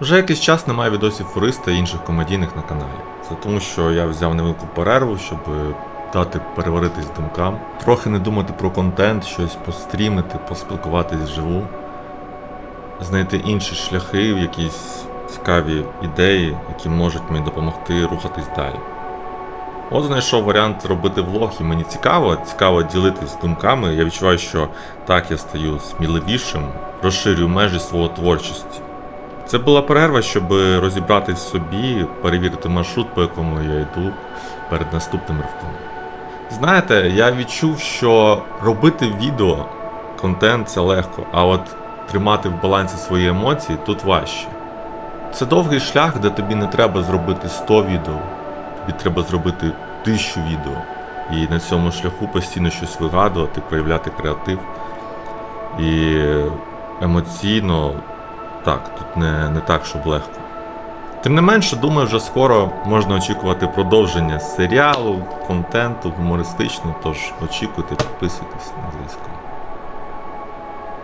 Вже якийсь час немає відосів Фориста і інших комедійних на каналі. Це тому, що я взяв невелику перерву, щоб е, дати переваритись думкам, трохи не думати про контент, щось пострімити, поспілкуватись вживу, знайти інші шляхи, якісь цікаві ідеї, які можуть мені допомогти рухатись далі. От знайшов варіант робити влог, і мені цікаво, цікаво ділитись думками. Я відчуваю, що так я стаю сміливішим, розширюю межі свого творчості. Це була перерва, щоб розібратись в собі, перевірити маршрут, по якому я йду перед наступним ривком. Знаєте, я відчув, що робити відео, контент це легко, а от тримати в балансі свої емоції тут важче. Це довгий шлях, де тобі не треба зробити 100 відео, тобі треба зробити 1000 відео. І на цьому шляху постійно щось вигадувати, проявляти креатив. І емоційно так, тут не, не так, щоб легко. Тим не менше, думаю, вже скоро можна очікувати продовження серіалу, контенту, гумористичного, тож очікуйте, підписуйтесь на зв'язку.